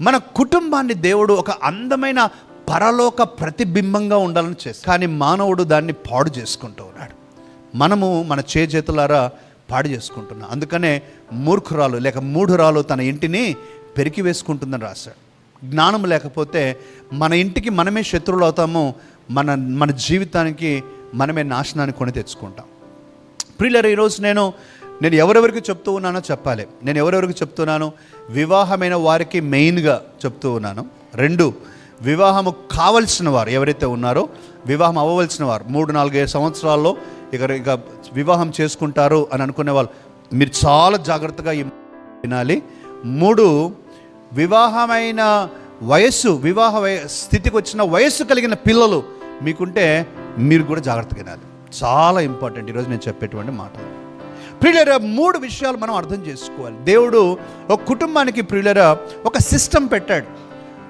మన కుటుంబాన్ని దేవుడు ఒక అందమైన పరలోక ప్రతిబింబంగా ఉండాలని చేస్తాడు కానీ మానవుడు దాన్ని పాడు చేసుకుంటూ ఉన్నాడు. మనము మన చేతులారా పాడు చేసుకుంటున్నాం. అందుకనే మూర్ఖురాలు లేక మూఢురాలు తన ఇంటిని పెరికి వేసుకుంటుందని రాశాడు. జ్ఞానం లేకపోతే మన ఇంటికి మనమే శత్రువులు అవుతాము మన మన జీవితానికి మనమే నాశనాన్ని కొని తెచ్చుకుంటాం. ప్రియులర్ ఈరోజు నేను నేను ఎవరెవరికి చెప్తూ ఉన్నానో చెప్పాలి. నేను ఎవరెవరికి చెప్తున్నాను వివాహమైన వారికి మెయిన్గా చెప్తూ ఉన్నాను. రెండు వివాహము కావలసిన వారు ఎవరైతే ఉన్నారో వివాహం అవ్వవలసిన వారు. మూడు నాలుగైదు సంవత్సరాల్లో ఇక ఇక వివాహం చేసుకుంటారు అని అనుకునే వాళ్ళు మీరు చాలా జాగ్రత్తగా ఈ వినాలి. మూడు వివాహమైన వయస్సు వివాహ స్థితికి వచ్చిన వయస్సు కలిగిన పిల్లలు మీకుంటే మీరు కూడా జాగ్రత్తగా వినాలి. చాలా ఇంపార్టెంట్ ఈరోజు నేను చెప్పేటువంటి మాటలు. ప్రియులర మూడు విషయాలు మనం అర్థం చేసుకోవాలి. దేవుడు ఒక కుటుంబానికి ప్రియులర ఒక సిస్టమ్ పెట్టాడు.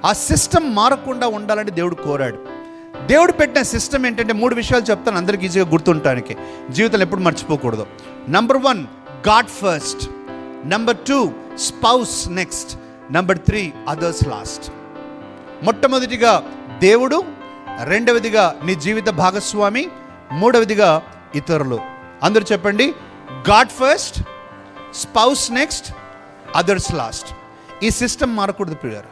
ఆ సిస్టమ్ మారకుండా ఉండాలని దేవుడు కోరాడు. దేవుడు పెట్టిన సిస్టమ్ ఏంటంటే మూడు విషయాలు చెప్తాను అందరికి ఈజీగా గుర్తుంటానికి జీవితంలో ఎప్పుడు మర్చిపోకూడదు. Number one God first number two spouse next number three others last మొట్టమొదటిగా దేవుడు రెండవదిగా నీ జీవిత భాగస్వామి మూడవదిగా ఇతరులు. అందరూ చెప్పండి God first spouse next others last ఈ సిస్టమ్ మారకూడదు ప్రియులారా.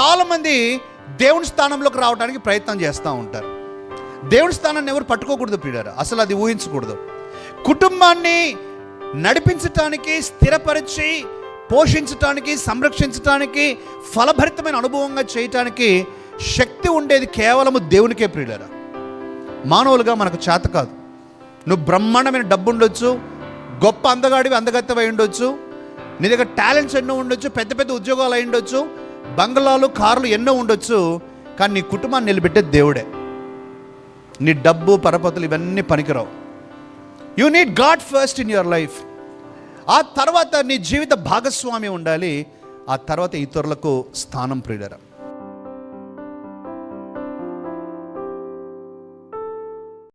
చాలామంది దేవుని స్థానంలోకి రావడానికి ప్రయత్నం చేస్తూ ఉంటారు. దేవుని స్థానాన్ని ఎవరు పట్టుకోకూడదు ప్రియులారా. అసలు అది ఊహించకూడదు. కుటుంబాన్ని నడిపించటానికి స్థిరపరిచి పోషించటానికి సంరక్షించటానికి ఫలభరితమైన అనుభవంగా చేయటానికి శక్తి ఉండేది కేవలము దేవునికే ప్రియులరా. మానవులుగా మనకు చేత కాదు. నువ్వు బ్రహ్మాండమైన డబ్బు ఉండొచ్చు గొప్ప అందగాడివి అందగత్తెవై ఉండొచ్చు నీ దగ్గర టాలెంట్స్ ఎన్నో ఉండొచ్చు పెద్ద పెద్ద ఉద్యోగాలు అయి ఉండొచ్చు బంగ్లాలు కార్లు ఎన్నో ఉండొచ్చు కానీ నీ కుటుంబాన్ని నిలబెట్టే దేవుడే. నీ డబ్బు పరపతులు ఇవన్నీ పనికిరావు. You need God first in your life ఆ తర్వాత నీ జీవిత భాగస్వామి ఉండాలి ఆ తర్వాత ఇతరులకు స్థానం ప్రియులరా